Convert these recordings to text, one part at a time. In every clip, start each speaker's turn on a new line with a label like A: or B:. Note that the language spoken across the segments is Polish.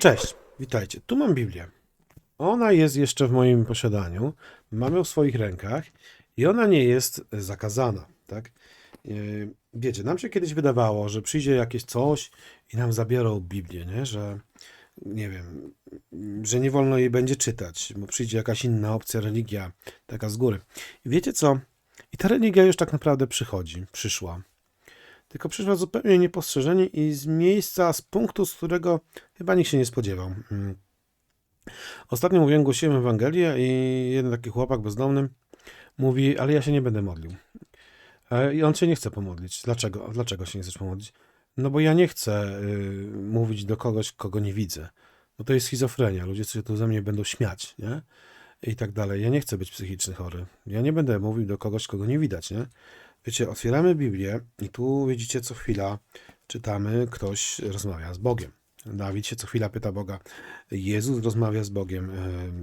A: Cześć, witajcie. Tu mam Biblię. Ona jest jeszcze w moim posiadaniu, mam ją w swoich rękach i ona nie jest zakazana, tak? Yy, Wiecie, nam się kiedyś wydawało, że przyjdzie jakieś coś i nam zabiorą Biblię, nie? Że nie wiem, że nie wolno jej będzie czytać, bo przyjdzie jakaś inna opcja, religia, taka z góry. I wiecie co? I ta religia już tak naprawdę przychodzi, przyszła. Tylko przyszła zupełnie niepostrzeżenie i z miejsca, z punktu, z którego chyba nikt się nie spodziewał. Mm. Ostatnio mówiłem, głosiłem Ewangelię i jeden taki chłopak bezdomny mówi, ale ja się nie będę modlił. E, I on się nie chce pomodlić. Dlaczego? Dlaczego się nie chcesz pomodlić? No bo ja nie chcę y, mówić do kogoś, kogo nie widzę. Bo to jest schizofrenia. Ludzie się tu ze mnie będą śmiać, nie? I tak dalej. Ja nie chcę być psychicznie chory. Ja nie będę mówił do kogoś, kogo nie widać, nie? Wiecie, otwieramy Biblię i tu widzicie co chwila czytamy, ktoś rozmawia z Bogiem. Dawid się co chwila pyta Boga. Jezus rozmawia z Bogiem.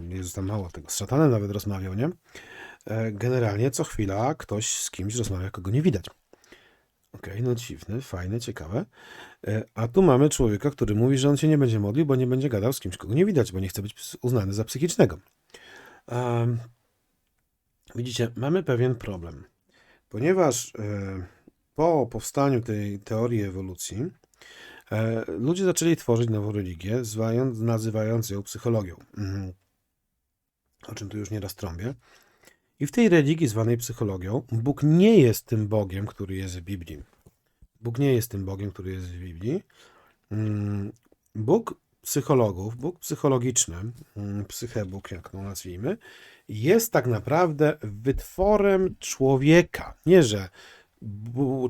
A: Jezus tam mało tego, z szatanem nawet rozmawiał, nie? E, Generalnie co chwila ktoś z kimś rozmawia, kogo nie widać. Okej, no dziwne, fajne, ciekawe. E, A tu mamy człowieka, który mówi, że on się nie będzie modlił, bo nie będzie gadał z kimś, kogo nie widać, bo nie chce być uznany za psychicznego. Em, Widzicie, mamy pewien problem. Ponieważ e, po powstaniu tej teorii ewolucji e, ludzie zaczęli tworzyć nową religię, nazywając ją psychologią. Mhm. O czym tu już nieraz trąbię. I w tej religii zwanej psychologią Bóg nie jest tym Bogiem, który jest w Biblii. Bóg nie jest tym Bogiem, który jest w Biblii. Mm, Bóg psychologów, Bóg psychologiczny, mm, psychebóg, jak to nazwijmy, jest tak naprawdę wytworem człowieka. Nie, że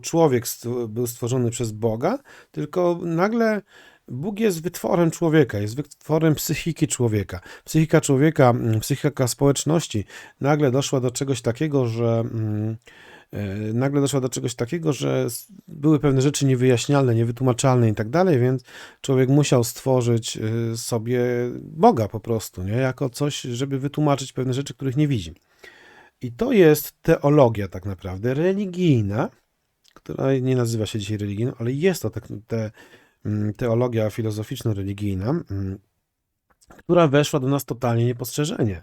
A: człowiek był stworzony przez Boga, tylko nagle Bóg jest wytworem człowieka, jest wytworem psychiki człowieka. Psychika człowieka, mm, psychika społeczności nagle doszła do czegoś takiego, że mm, nagle doszła do czegoś takiego, że były pewne rzeczy niewyjaśnialne, niewytłumaczalne i tak dalej, więc człowiek musiał stworzyć y, sobie Boga po prostu, nie? Jako coś, żeby wytłumaczyć pewne rzeczy, których nie widzi. I to jest teologia tak naprawdę religijna, która nie nazywa się dzisiaj religijną, ale jest to tak, te, mm, teologia filozoficzno-religijna, mm, która weszła do nas totalnie niepostrzeżenie.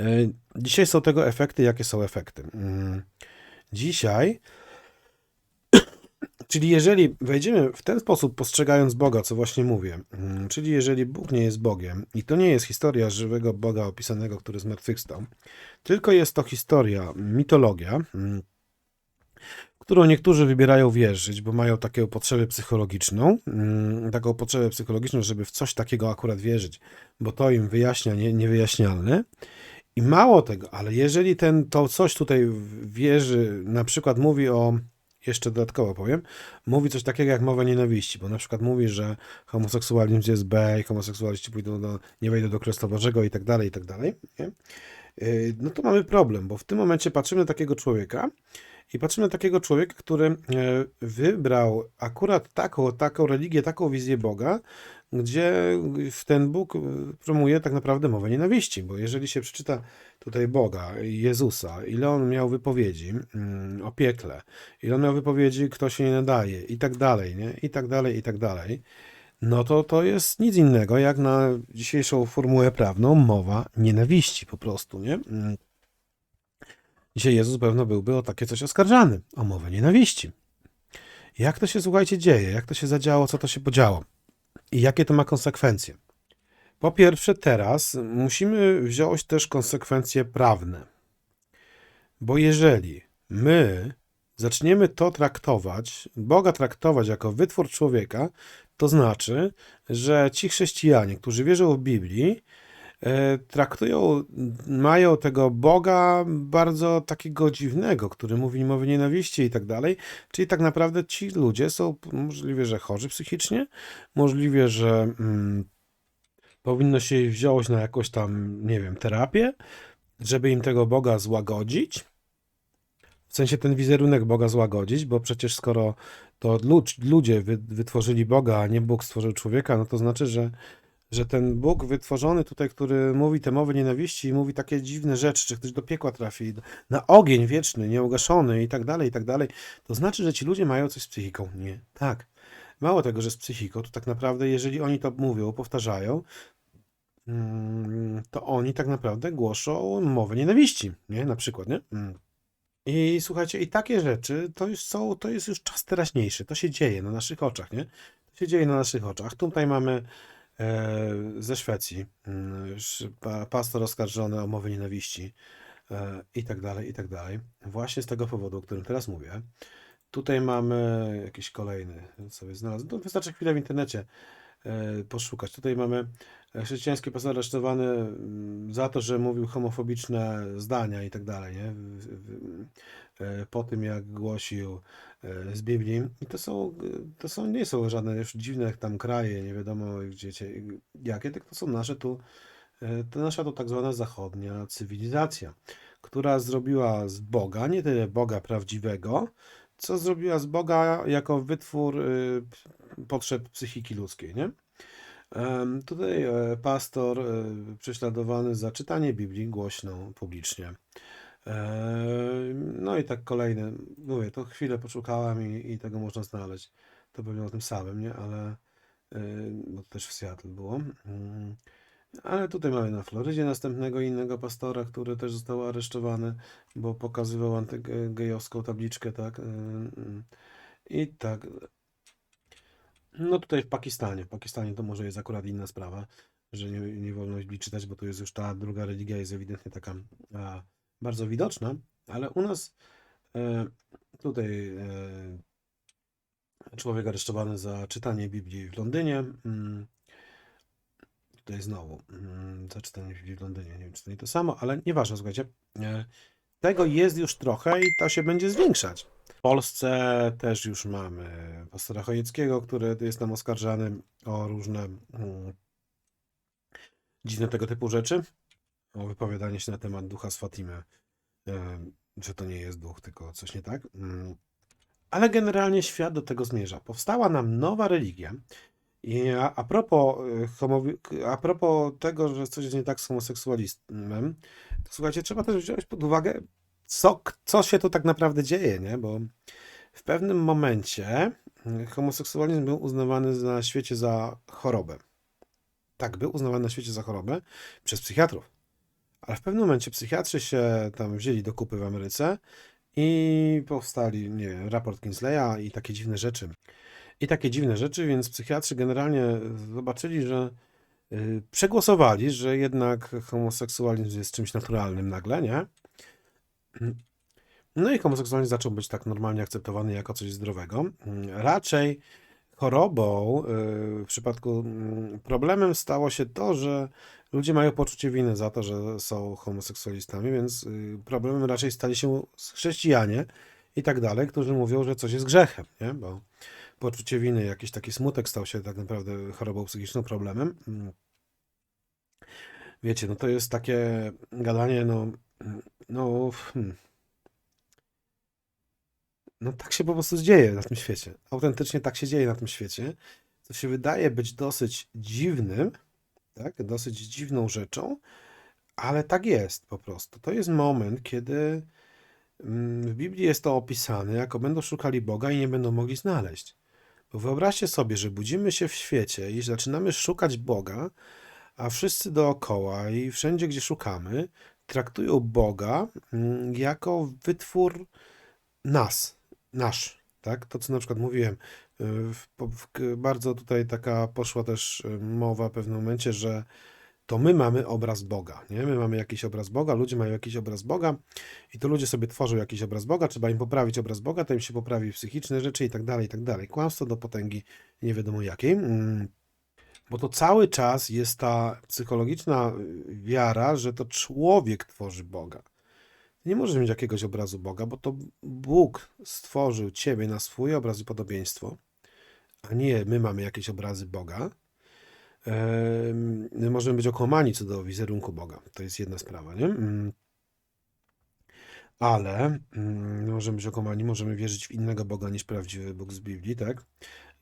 A: Y, Dzisiaj są tego efekty, jakie są efekty. Mm, Dzisiaj Czyli jeżeli wejdziemy w ten sposób, postrzegając Boga, co właśnie mówię, mm, czyli jeżeli Bóg nie jest Bogiem, i to nie jest historia żywego Boga opisanego, który zmartwychwstał, tylko jest to historia, mitologia, mm, którą niektórzy wybierają wierzyć, bo mają taką potrzebę psychologiczną, mm, taką potrzebę psychologiczną, żeby w coś takiego akurat wierzyć, bo to im wyjaśnia nie, niewyjaśnialne. I mało tego, ale jeżeli ten, to coś tutaj wierzy, na przykład mówi o, jeszcze dodatkowo powiem, mówi coś takiego jak mowa nienawiści, bo na przykład mówi, że homoseksualizm jest B i homoseksualiści pójdą do, nie wejdą do Królestwa Bożego i tak dalej, i tak dalej, nie? Yy, no to mamy problem, bo w tym momencie patrzymy na takiego człowieka i patrzymy na takiego człowieka, który e, wybrał akurat taką, taką religię, taką wizję Boga, gdzie w ten Bóg promuje tak naprawdę mowę nienawiści, bo jeżeli się przeczyta tutaj Boga, Jezusa, ile on miał wypowiedzi mm, o piekle, ile on miał wypowiedzi, kto się nie nadaje i tak dalej, nie? I tak dalej, i tak dalej, no to to jest nic innego jak na dzisiejszą formułę prawną mowa nienawiści po prostu, nie? Mm. Dzisiaj Jezus pewno byłby o takie coś oskarżany, o mowę nienawiści. Jak to się, słuchajcie, dzieje? Jak to się zadziało? Co to się podziało? I jakie to ma konsekwencje? Po pierwsze, teraz musimy wziąć też konsekwencje prawne. Bo jeżeli my zaczniemy to traktować, Boga traktować jako wytwór człowieka, to znaczy, że ci chrześcijanie, którzy wierzą w Biblii, traktują, mają tego Boga bardzo takiego dziwnego, który mówi mowy nienawiści i tak dalej. Czyli tak naprawdę ci ludzie są możliwe, że chorzy psychicznie, możliwe, że mm, powinno się ich wziąć na jakąś tam, nie wiem, terapię, żeby im tego Boga złagodzić. W sensie ten wizerunek Boga złagodzić, bo przecież skoro to lud, ludzie wy, wytworzyli Boga, a nie Bóg stworzył człowieka, no to znaczy, że, że ten Bóg wytworzony tutaj, który mówi te mowy nienawiści i mówi takie dziwne rzeczy, czy ktoś do piekła trafi, na ogień wieczny, nieugaszony i tak dalej, i tak dalej, to znaczy, że ci ludzie mają coś z psychiką. Nie, tak. Mało tego, że z psychiką, to tak naprawdę, jeżeli oni to mówią, powtarzają, mm, to oni tak naprawdę głoszą mowę nienawiści, nie? Na przykład, nie? Mm. I słuchajcie, i takie rzeczy to już są, to jest już czas teraźniejszy, to się dzieje na naszych oczach, nie? To się dzieje na naszych oczach. Tutaj mamy ze Szwecji mm, pastor oskarżony o mowę nienawiści e, i tak dalej, i tak dalej. Właśnie z tego powodu, o którym teraz mówię. Tutaj mamy jakiś kolejny, sobie znalazłem. To wystarczy chwilę w internecie e, poszukać. Tutaj mamy e, chrześcijański pastor aresztowany mm, za to, że mówił homofobiczne zdania i tak dalej, nie? E, Po tym, jak głosił e, z Biblii. I to są, to są, nie są żadne już dziwne tam kraje, nie wiadomo gdzie, jakie, tylko to są nasze tu, e, to nasza to tak zwana zachodnia cywilizacja, która zrobiła z Boga, nie tyle Boga prawdziwego, co zrobiła z Boga jako wytwór potrzeb psychiki ludzkiej, nie? Tutaj e, pastor e, prześladowany za czytanie Biblii głośno, publicznie. Em, No i tak kolejne, mówię, to chwilę poszukałem i, i tego można znaleźć. To pewnie o tym samym, nie? Ale bo to też w Seattle było. Mm. Ale tutaj mamy na Florydzie następnego innego pastora, który też został aresztowany, bo pokazywał antygejowską tabliczkę, tak? y. I tak. No tutaj w Pakistanie. W Pakistanie to może jest akurat inna sprawa, że nie, nie wolno Biblii czytać, bo to jest już ta druga religia, jest ewidentnie taka a, bardzo widoczna, ale u nas e, tutaj e, człowiek aresztowany za czytanie Biblii w Londynie. Mm, tutaj znowu mm, za czytanie Biblii w Londynie. Nie wiem, czy to nie to samo, ale nieważne, słuchajcie. E, tego jest już trochę i to się będzie zwiększać. W Polsce też już mamy pastora Chojeckiego, który jest tam oskarżany o różne mm, dziwne tego typu rzeczy. O wypowiadanie się na temat ducha z Fatimy, e, że to nie jest duch, tylko coś nie tak. Mm. Ale generalnie świat do tego zmierza. Powstała nam nowa religia. I a, a, propos, homowi- a propos tego, że coś jest nie tak z homoseksualizmem, słuchajcie, trzeba też wziąć pod uwagę, co, co się tu tak naprawdę dzieje, nie? Bo w pewnym momencie y, homoseksualizm był uznawany na świecie za chorobę. Tak, był uznawany na świecie za chorobę przez psychiatrów. Ale w pewnym momencie psychiatrzy się tam wzięli do kupy w Ameryce i powstali, nie wiem, raport Kinsleya i takie dziwne rzeczy. I takie dziwne rzeczy, więc psychiatrzy generalnie zobaczyli, że y, przegłosowali, że jednak homoseksualizm jest czymś naturalnym nagle, nie? No i homoseksualizm zaczął być tak normalnie akceptowany jako coś zdrowego. Raczej chorobą, y, w przypadku mm, problemem stało się to, że ludzie mają poczucie winy za to, że są homoseksualistami, więc y, problemem raczej stali się chrześcijanie i tak dalej, którzy mówią, że coś jest grzechem, nie? Bo poczucie winy, jakiś taki smutek stał się tak naprawdę chorobą psychiczną, problemem. Wiecie, no to jest takie gadanie, no, no, hmm. no tak się po prostu dzieje na tym świecie. Autentycznie tak się dzieje na tym świecie, co się wydaje być dosyć dziwnym, tak, dosyć dziwną rzeczą, ale tak jest po prostu. To jest moment, kiedy mm, w Biblii jest to opisane, jako będą szukali Boga i nie będą mogli znaleźć. Bo wyobraźcie sobie, że budzimy się w świecie i zaczynamy szukać Boga, a wszyscy dookoła i wszędzie, gdzie szukamy, traktują Boga mm, jako wytwór nas, nasz. Tak? To, co na przykład mówiłem, y, bardzo tutaj taka poszła też y, mowa w pewnym momencie, że to my mamy obraz Boga, nie? My mamy jakiś obraz Boga, ludzie mają jakiś obraz Boga i to ludzie sobie tworzą jakiś obraz Boga, trzeba im poprawić obraz Boga, to im się poprawi psychiczne rzeczy i tak dalej, i tak dalej. Kłamstwo do potęgi nie wiadomo jakiej. Bo to cały czas jest ta psychologiczna y, wiara, że to człowiek tworzy Boga. Nie możesz mieć jakiegoś obrazu Boga, bo to Bóg stworzył ciebie na swój obraz i podobieństwo, a nie my mamy jakieś obrazy Boga. My możemy być okłamani co do wizerunku Boga. To jest jedna sprawa, nie? Mm. Ale mm, możemy być okłamani, możemy wierzyć w innego Boga niż prawdziwy Bóg z Biblii, tak?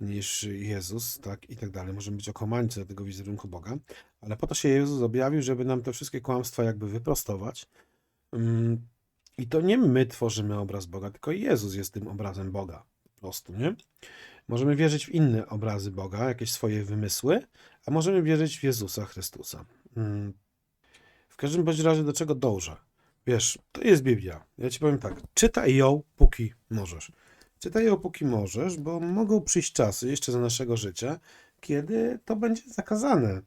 A: Niż Jezus, tak? I tak dalej. Możemy być okłamani co do tego wizerunku Boga. Ale po to się Jezus objawił, żeby nam te wszystkie kłamstwa jakby wyprostować. Mm, I to nie my tworzymy obraz Boga, tylko Jezus jest tym obrazem Boga. Po prostu, nie? Możemy wierzyć w inne obrazy Boga, jakieś swoje wymysły, a możemy wierzyć w Jezusa Chrystusa. Mm. W każdym bądź razie do czego dążę? Wiesz, to jest Biblia. Ja ci powiem tak, czytaj ją póki możesz. Czytaj ją póki możesz, bo mogą przyjść czasy jeszcze za naszego życia, kiedy to będzie zakazane.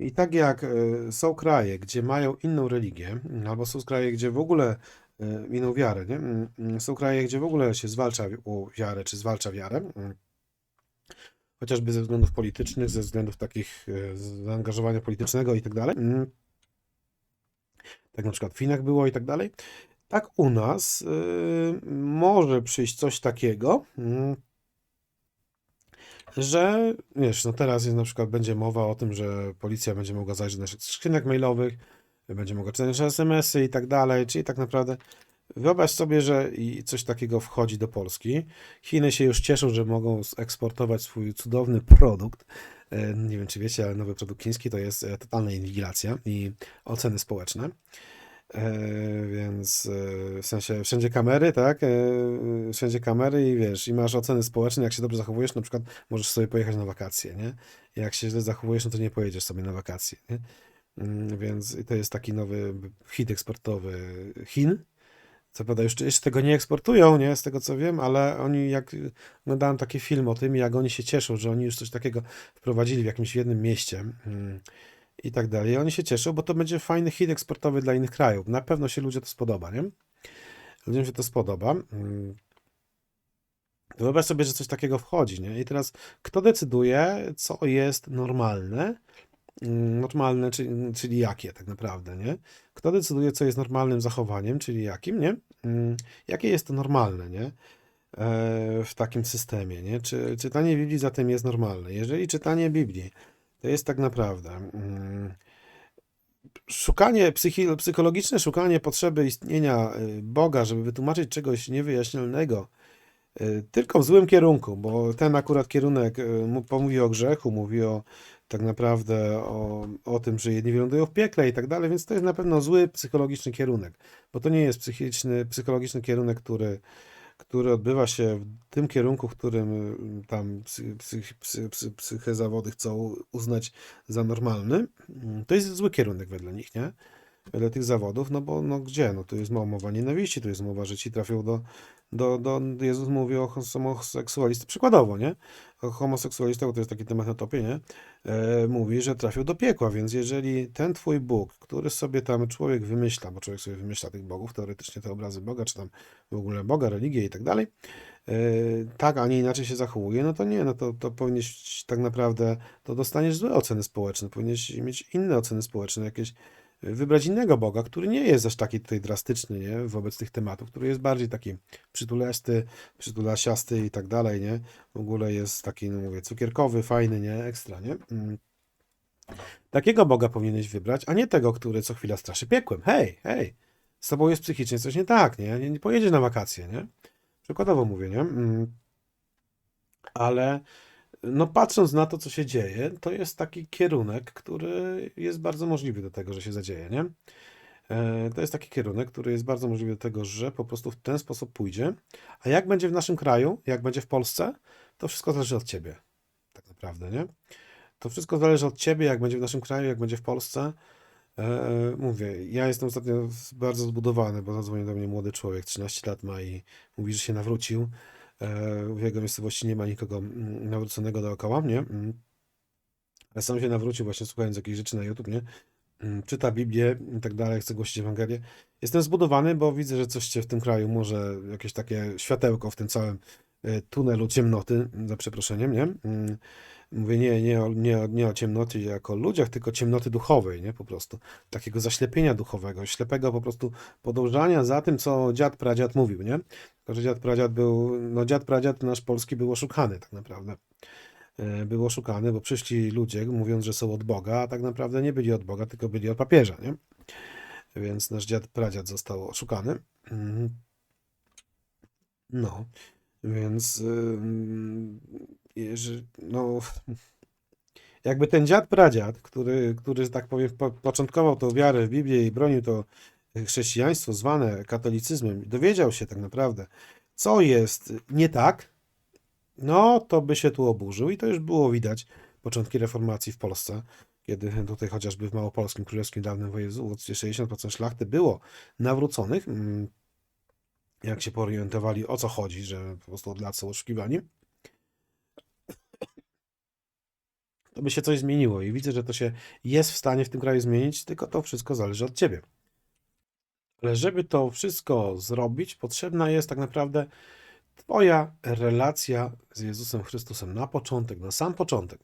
A: I tak jak e, są kraje, gdzie mają inną religię, albo są kraje, gdzie w ogóle e, inną wiarę, nie? Mm, mm, Są kraje, gdzie w ogóle się zwalcza wiarę, czy zwalcza wiarę, mm, chociażby ze względów politycznych, ze względów takich e, zaangażowania politycznego i tak dalej. Tak na przykład w Chinach było i tak dalej. Tak u nas y, może przyjść coś takiego, mm, że wiesz, no teraz jest na przykład będzie mowa o tym, że policja będzie mogła zajrzeć do naszych skrzynek mailowych, będzie mogła czytać nasze SMS-y i tak dalej, czyli tak naprawdę wyobraź sobie, że coś takiego wchodzi do Polski. Chiny się już cieszą, że mogą eksportować swój cudowny produkt. E, Nie wiem, czy wiecie, ale nowy produkt chiński to jest e, totalna inwigilacja i oceny społeczne. E, więc e, w sensie wszędzie kamery, tak? E, wszędzie kamery i wiesz, i masz oceny społeczne, jak się dobrze zachowujesz, na przykład możesz sobie pojechać na wakacje, nie? Jak się źle zachowujesz, no to nie pojedziesz sobie na wakacje, nie? Mm, Więc to jest taki nowy hit eksportowy Chin. Co prawda już jeszcze tego nie eksportują, nie? Z tego co wiem, ale oni jak oglądałem taki film o tym, jak oni się cieszą, że oni już coś takiego wprowadzili w jakimś jednym mieście. mm, i tak dalej. Oni się cieszą, bo to będzie fajny hit eksportowy dla innych krajów. Na pewno się ludziom to spodoba, nie? Ludziom się to spodoba. Mm. Wyobraź sobie, że coś takiego wchodzi, nie? I teraz kto decyduje, co jest normalne? Mm, Normalne, czyli, czyli jakie tak naprawdę, nie? Kto decyduje, co jest normalnym zachowaniem, czyli jakim, nie? Mm, Jakie jest to normalne, nie? E, W takim systemie, nie? Czy czytanie Biblii zatem jest normalne? Jeżeli czytanie Biblii to jest tak naprawdę mm, szukanie, psychologiczne szukanie potrzeby istnienia y, Boga, żeby wytłumaczyć czegoś niewyjaśnionego, y, tylko w złym kierunku, bo ten akurat kierunek y, mówi o grzechu, mówi o tak naprawdę o, o tym, że jedni wylądują w piekle i tak dalej, więc to jest na pewno zły psychologiczny kierunek, bo to nie jest psychiczny, psychologiczny kierunek, który, który odbywa się w tym kierunku, w którym y, tam psy, psy, psy, psy, psychę zawody chcą uznać za normalny. Mm, To jest zły kierunek wedle nich, nie? Wedle tych zawodów, no bo no gdzie? No tu jest mowa nienawiści, tu jest mowa, że ci trafią do, do, do Jezus mówi o homoseksualistach, przykładowo, nie? O homoseksualistach, bo to jest taki temat na topie, nie? E, mówi, że trafił do piekła, więc jeżeli ten twój Bóg, który sobie tam człowiek wymyśla, bo człowiek sobie wymyśla tych bogów, teoretycznie te obrazy Boga, czy tam w ogóle Boga, religię i tak dalej, e, tak, a nie inaczej się zachowuje, no to nie, no to, to powinieneś tak naprawdę, to dostaniesz złe oceny społeczne, powinieneś mieć inne oceny społeczne, jakieś wybrać innego Boga, który nie jest aż taki tutaj drastyczny, nie, wobec tych tematów, który jest bardziej taki przytulasty, przytulasiasty i tak dalej, nie, w ogóle jest taki, no mówię, cukierkowy, fajny, nie, ekstra, nie. Mm. Takiego Boga powinieneś wybrać, a nie tego, który co chwila straszy piekłem. Hej, hej, z tobą jest psychicznie coś nie tak, nie, nie, nie pojedziesz na wakacje, nie. Przykładowo mówię, nie. Mm. Ale no patrząc na to, co się dzieje, to jest taki kierunek, który jest bardzo możliwy do tego, że się zadzieje, nie? E, To jest taki kierunek, który jest bardzo możliwy do tego, że po prostu w ten sposób pójdzie. A jak będzie w naszym kraju, jak będzie w Polsce, to wszystko zależy od ciebie, tak naprawdę, nie? To wszystko zależy od ciebie, jak będzie w naszym kraju, jak będzie w Polsce. E, Mówię, ja jestem ostatnio bardzo zbudowany, bo zadzwonił do mnie młody człowiek, 13 lat ma i mówi, że się nawrócił. E, W jego miejscowości nie ma nikogo mm, nawróconego dookoła mnie. mm. Ale sam się nawrócił właśnie słuchając jakichś rzeczy na YouTube, nie? Mm, Czyta Biblię i tak dalej, chce głosić Ewangelię. Jestem zbudowany, bo widzę, że coś się w tym kraju może, jakieś takie światełko w tym całym e, tunelu ciemnoty, za przeproszeniem, nie? Mówię nie, nie, o, nie, o- nie o ciemnocie jako ludziach, tylko ciemnoty duchowej, nie? Po prostu. Takiego zaślepienia duchowego, ślepego po prostu podążania za tym, co dziad, pradziad mówił, nie? Tylko, że dziad, pradziad był, no dziad, pradziad nasz polski był oszukany tak naprawdę. E, Był oszukany, bo przyszli ludzie, mówiąc, że są od Boga, a tak naprawdę nie byli od Boga, tylko byli od papieża, nie? Więc nasz dziad, pradziad został oszukany. Mhm. No, więc ym, jeżeli, no, jakby ten dziad, pradziad, który, który, że tak powiem, po, początkował tą wiarę w Biblię i bronił to chrześcijaństwo zwane katolicyzmem, dowiedział się tak naprawdę, co jest nie tak, no to by się tu oburzył i to już było widać początki reformacji w Polsce, kiedy tutaj chociażby w Małopolskim Królewskim dawnym województwie 60% szlachty było nawróconych, mm, jak się porientowali o co chodzi, że po prostu od lat są oszukiwani, to by się coś zmieniło i widzę, że to się jest w stanie w tym kraju zmienić, tylko to wszystko zależy od ciebie. Ale żeby to wszystko zrobić, potrzebna jest tak naprawdę Twoja relacja z Jezusem Chrystusem na początek, na sam początek.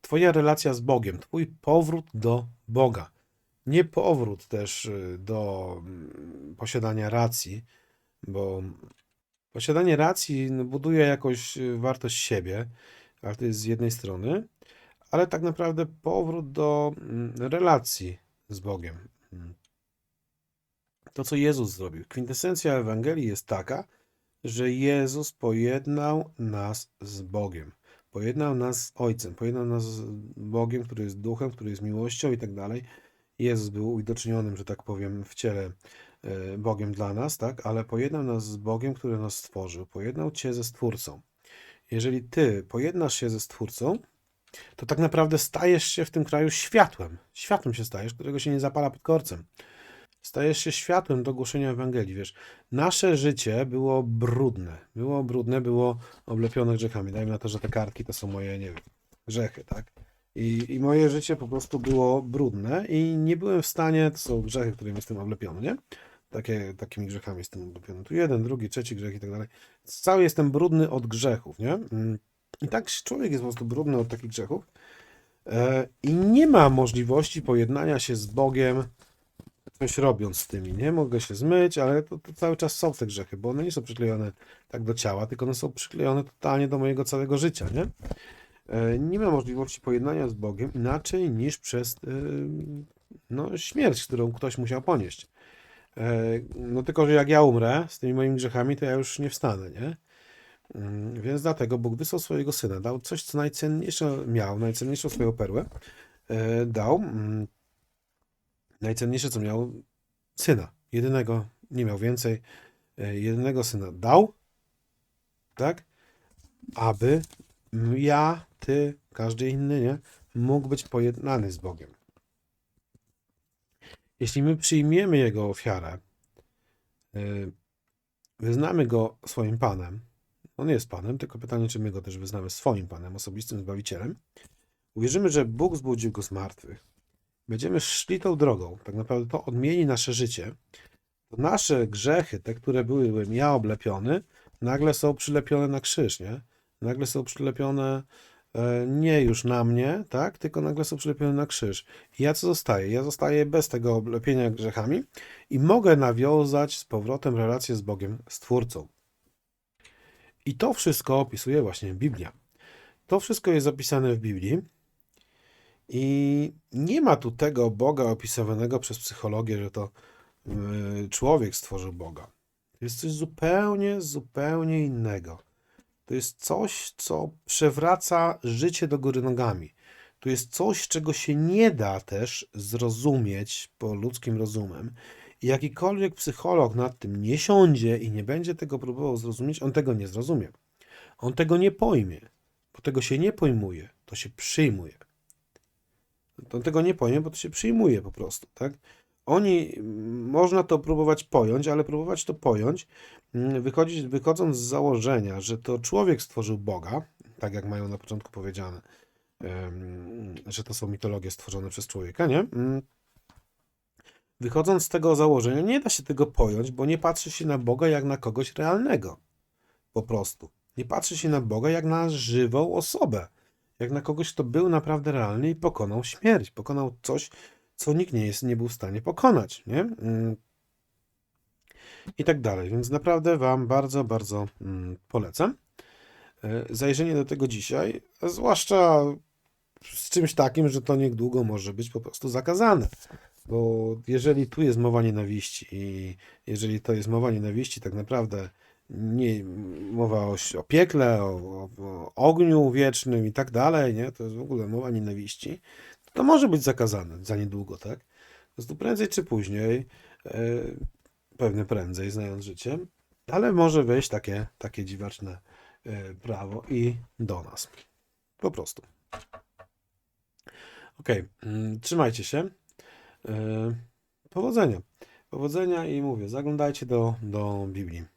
A: Twoja relacja z Bogiem, Twój powrót do Boga. Nie powrót też y, do mm, posiadania racji, bo posiadanie racji buduje jakąś y, wartość siebie, ale to jest z jednej strony, ale tak naprawdę powrót do mm, relacji z Bogiem. Mm. To, co Jezus zrobił. Kwintesencja Ewangelii jest taka, że Jezus pojednał nas z Bogiem. Pojednał nas z Ojcem, pojednał nas z Bogiem, który jest duchem, który jest miłością i tak dalej. Jezus był uwidocznionym, że tak powiem, w ciele e, Bogiem dla nas, tak? Ale pojednał nas z Bogiem, który nas stworzył. Pojednał cię ze Stwórcą. Jeżeli ty pojednasz się ze Stwórcą, to tak naprawdę stajesz się w tym kraju światłem. Światłem się stajesz, którego się nie zapala pod korcem. Stajesz się światłem do głoszenia Ewangelii, wiesz. Nasze życie było brudne. Było brudne, było oblepione grzechami. Dajmy na to, że te kartki to są moje, nie wiem, grzechy, tak? I, I moje życie po prostu było brudne i nie byłem w stanie, to są grzechy, którymi jestem oblepiony, nie? Takie, takimi grzechami jestem oblepiony. Tu jeden, drugi, trzeci grzech i tak dalej. Cały jestem brudny od grzechów, nie? Mm. I tak człowiek jest po prostu brudny od takich grzechów. E, I nie ma możliwości pojednania się z Bogiem coś robiąc z tymi, nie? Mogę się zmyć, ale to, to cały czas są te grzechy, bo one nie są przyklejone tak do ciała, tylko one są przyklejone totalnie do mojego całego życia, nie? E, Nie ma możliwości pojednania z Bogiem inaczej niż przez e, no, śmierć, którą ktoś musiał ponieść. E, No tylko, że jak ja umrę z tymi moimi grzechami, to ja już nie wstanę, nie? Mm, Więc dlatego Bóg wysłał swojego Syna, dał coś, co najcenniejsze miał, najcenniejszą swoją perłę, e, dał mm, najcenniejsze, co miał, Syna. Jedynego, nie miał więcej, e, jedynego Syna dał, tak? Aby ja, ty, każdy inny, nie? Mógł być pojednany z Bogiem. Jeśli my przyjmiemy Jego ofiarę, y, wyznamy Go swoim Panem, On jest Panem, tylko pytanie, czy my Go też wyznamy swoim Panem, osobistym Zbawicielem, uwierzymy, że Bóg zbudził Go z martwych, będziemy szli tą drogą, tak naprawdę to odmieni nasze życie, to nasze grzechy, te, które byłem ja oblepiony, nagle są przylepione na krzyż, nie? Nagle są przylepione nie już na mnie, tak? Tylko nagle są przylepione na krzyż. I ja co zostaję? Ja zostaję bez tego oblepienia grzechami i mogę nawiązać z powrotem relację z Bogiem, Stwórcą. I to wszystko opisuje właśnie Biblia. To wszystko jest opisane w Biblii. I nie ma tu tego Boga opisywanego przez psychologię, że to y, człowiek stworzył Boga. To jest coś zupełnie, zupełnie innego. To jest coś, co przewraca życie do góry nogami. To jest coś, czego się nie da też zrozumieć po ludzkim rozumem. I jakikolwiek psycholog nad tym nie siądzie i nie będzie tego próbował zrozumieć, on tego nie zrozumie. On tego nie pojmie, bo tego się nie pojmuje, to się przyjmuje. To tego nie pojmie, bo to się przyjmuje po prostu, tak? Oni, można to próbować pojąć, ale próbować to pojąć, mm, wychodzić, wychodząc z założenia, że to człowiek stworzył Boga, tak jak mają na początku powiedziane, że to są mitologie stworzone przez człowieka, nie? Mm. Wychodząc z tego założenia, nie da się tego pojąć, bo nie patrzy się na Boga jak na kogoś realnego. Po prostu. Nie patrzy się na Boga jak na żywą osobę. Jak na kogoś, kto był naprawdę realny i pokonał śmierć. Pokonał coś, co nikt nie jest, nie był w stanie pokonać, nie? Mm. I tak dalej. Więc naprawdę Wam bardzo, bardzo mm, polecam e, zajrzenie do tego dzisiaj, zwłaszcza z czymś takim, że to niedługo może być po prostu zakazane. Bo jeżeli tu jest mowa nienawiści i jeżeli to jest mowa nienawiści, tak naprawdę nie mowa o, o piekle, o, o, o ogniu wiecznym i tak dalej, nie? To jest w ogóle mowa nienawiści, to może być zakazane za niedługo, tak? Więc tu prędzej czy później, yy, pewnie prędzej, znając życie, ale może wejść takie, takie dziwaczne yy, prawo i do nas. Po prostu. Ok, yy, mm, trzymajcie się. Yy, powodzenia. Powodzenia i mówię, zaglądajcie do, do Biblii.